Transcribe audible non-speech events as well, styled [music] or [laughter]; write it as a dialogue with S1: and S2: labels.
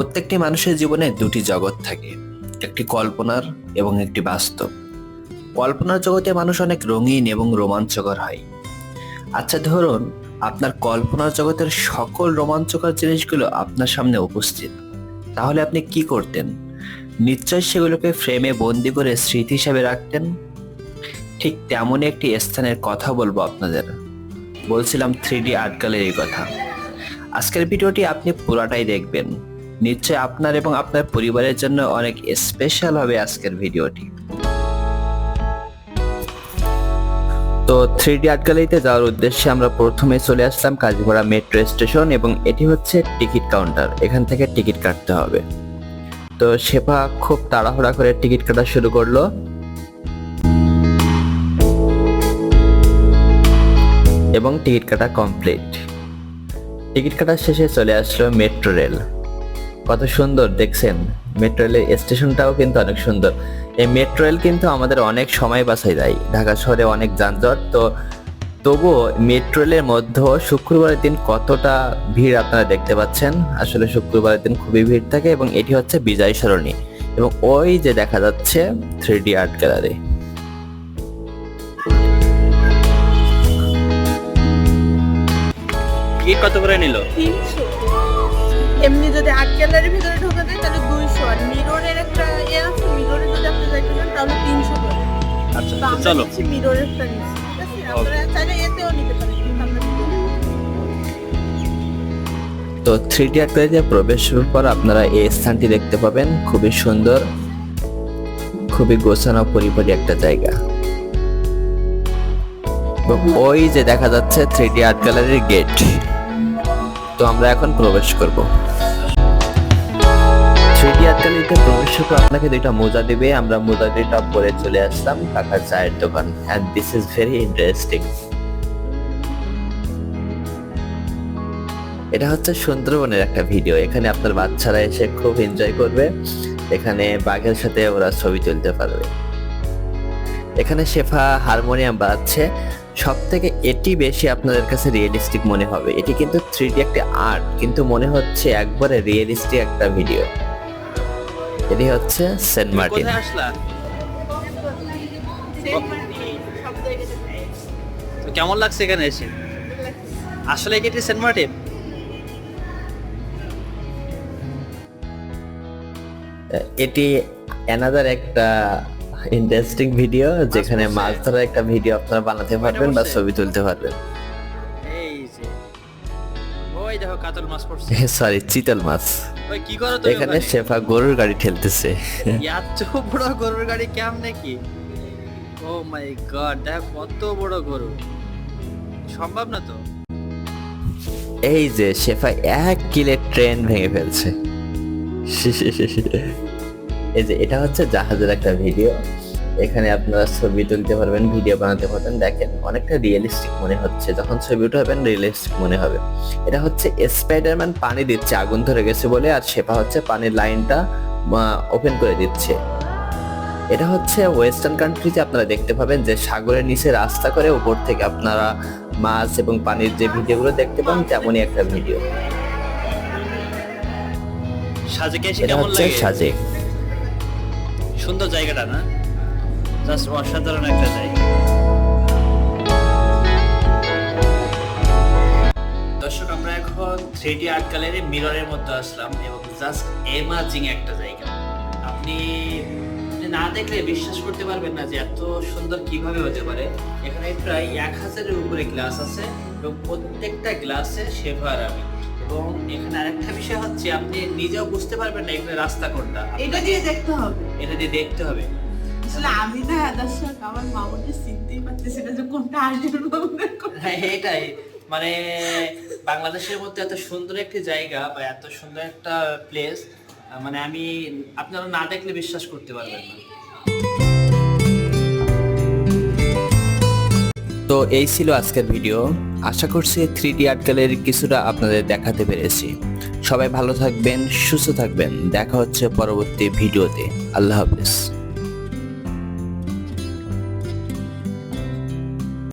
S1: প্রত্যেকটি মানুষের জীবনে দুটি জগৎ থাকে, একটি কল্পনার এবং একটি বাস্তব। কল্পনার জগতে মানুষ অনেক রঙিন এবং রোমাঞ্চকর হয়। আচ্ছা ধরুন আপনার কল্পনার জগতের সকল রোমাঞ্চকর জিনিসগুলো আপনার সামনে উপস্থিত। তাহলে আপনি কি করতেন? নিশ্চয় সেগুলোকে ফ্রেমে বন্দি করে স্মৃতি হিসাবে রাখতেন? ঠিক তেমনই একটি স্থানের কথা বলব আপনাদের। বলছিলাম থ্রি ডি আর্ট গ্যালারির কথা। আজকের ভিডিওটি আপনি পুরাটাই দেখবেন। নিশ্চয় আপনার এবং আপনার পরিবারের জন্য অনেক স্পেশাল হবে আজকের ভিডিওটি। তো থ্রি ডি আর্ট গ্যালারিতে যাওয়ার উদ্দেশ্যে আমরা প্রথমে চলে আসলাম কাজীপাড়া মেট্রো স্টেশন এবং এটি হচ্ছে টিকিট কাউন্টার এখান থেকে টিকিট কাটতে হবে। তো শেফা খুব তাড়াহুড়া করে টিকিট কাটা শুরু করল। এবং টিকিট কাটা কমপ্লিট টিকিট কাটার শেষে চলে আসলো মেট্রো রেল কত সুন্দর দেখছেন? মেট্রো রেলের স্টেশনটাও কিন্তু অনেক সুন্দর। এই মেট্রো রেল কিন্তু আমাদের অনেক সময় বাঁচাই দেয়। ঢাকা শহরে অনেক যানজট তো তবুও মেট্রো রেলের মধ্যেও শুক্রবারের দিন কতটা ভিড় আপনারা দেখতে পাচ্ছেন? আসলে শুক্রবারের দিন খুবই ভিড় থাকে এবং এটি হচ্ছে বিজয় সরণি এবং ওই যে দেখা যাচ্ছে থ্রি ডি আর্ট গ্যালারি
S2: কত করে নিল?
S3: তিনশো। এমনি যদি আর্ট গ্যালারির ভিতরে ঢোকা যায় তাহলে দুইশো। আর মিররের একটা ইয়ে আছে মিররে যদি আপনি যাইতে চান তাহলে তিনশো করে।
S2: আচ্ছা চলো।
S3: ঠিক আছে? আপনারা চাইলে এতেও নিতে পারেন
S1: তো থ্রি ডি আর্ট গ্যালারিতে প্রবেশের পর আপনারা এই স্থানটি দেখতে পাবেন। খুবই সুন্দর খুবই গোছানো পরিপাটি একটা জায়গা। ওই যে দেখা যাচ্ছে থ্রি ডি আর্ট গ্যালারির গেট। তো আমরা এখন প্রবেশ করব। থ্রি ডি আর্ট গ্যালারিতে প্রবেশের আপনাকে দুইটা মোজা দিবে, আমরা মোজা দুইটা পরে চলে আসলাম চায়ের দোকান and this is very interesting এটা হচ্ছে সুন্দরবনের একটা ভিডিও এখানে আপনার বাচ্চারা এসে খুব এনজয় করবে, এখানে বাঘের সাথে ওরা ছবি তুলতে পারবে। এখানে শেফা হারমোনিয়াম বাজাচ্ছে সব থেকে এটি বেশি আপনাদের কাছে রিয়েলিস্টিক মনে হবে। এটি কিন্তু থ্রি একটা আর্ট কিন্তু মনে হচ্ছে একবারে রিয়েলিস্টিক একটা ভিডিও এটি হচ্ছে সেন্ট মার্টিন
S2: কেমন লাগছে এখানে এসে? আসলে কি এটি সেন্ট মার্টিন
S1: এটি অ্যানাদার একটা ইন্টারেস্টিং ভিডিও যেখানে মাছ ধরার একটা ভিডিও আপনারা বানাতে পারবেন বা ছবি তুলতে পারবেন।
S2: এই যে। ওই দেখো কাতল মাছ পড়ছে। [laughs]
S1: সরি চিতল মাছ।
S2: ওই কি করো তুমি
S1: এখানে শেফা গরুর গাড়ি ঠেলতেছে
S2: এত [laughs] বড় গরুর গাড়ি কেমন নাকি? ও মাই গড দেখো কত বড় গরু। সম্ভব না তো?
S1: এই যে শেফা এক কিলে ট্রেন ভেঙে ফেলছে। [laughs] এই যে এটা হচ্ছে জাহাজের একটা ভিডিও এখানে আপনারা ছবি তুলতে পারবেন ভিডিও বানাতে পারবেন। দেখেন অনেকটা রিয়েলিস্টিক মনে হচ্ছে। যখন ছবি উঠাবেন রিয়েলিস্টিক মনে হবে। এটা হচ্ছে স্পাইডারম্যান পানি দিচ্ছে আগুন ধরে গেছে বলে আর শেফা হচ্ছে পানির লাইনটা ওপেন করে দিচ্ছে। এটা হচ্ছে ওয়েস্টার্ন কান্ট্রিতে আপনারা দেখতে পাবেন যে সাগরের নিচে রাস্তা করে উপর থেকে আপনারা মাছ এবং পানির যে ভিডিওগুলো দেখতে পান তেমনই একটা ভিডিও
S2: সাজেকে। সুন্দর জায়গাটা না? জাস্ট অসাধারণ একটা জায়গা। দর্শক, আমরা এখন থ্রি ডি আর্ট গ্যালারি মিররের মধ্যে আসলাম এবং জাস্ট এমাজিং একটা জায়গা। আপনি না দেখলে বিশ্বাস করতে পারবেন না যে এত সুন্দর কীভাবে হতে পারে। এখানে প্রায় এক হাজারের উপরে গ্লাস আছে এবং প্রত্যেকটা গ্লাসে শেভার আমি। এবং এখানে আরেকটা বিষয় হচ্ছে আপনি নিজেও বুঝতে পারবেন না এখানে রাস্তা কোনটা।
S3: এটা দিয়ে দেখতে হবে।
S2: এটা দিয়ে দেখতে হবে।
S3: আসলে আমি না দর্শক আমার মামুকে চিনতেই পারতেছি না যে কোনটা আসবে
S2: হ্যাঁ এটাই। মানে বাংলাদেশের মধ্যে এত সুন্দর একটি জায়গা বা এত সুন্দর একটা প্লেস মানে আমি আপনারা না দেখলে বিশ্বাস করতে পারবেন না।
S1: তো এই ছিল আজকের ভিডিও। আশা করছি থ্রি ডি আর্ট গ্যালারির কিছুটা আপনাদের দেখাতে পেরেছি। সবাই ভালো থাকবেন, সুস্থ থাকবেন। দেখা হচ্ছে পরবর্তী ভিডিওতে। আল্লাহ হাফিজ।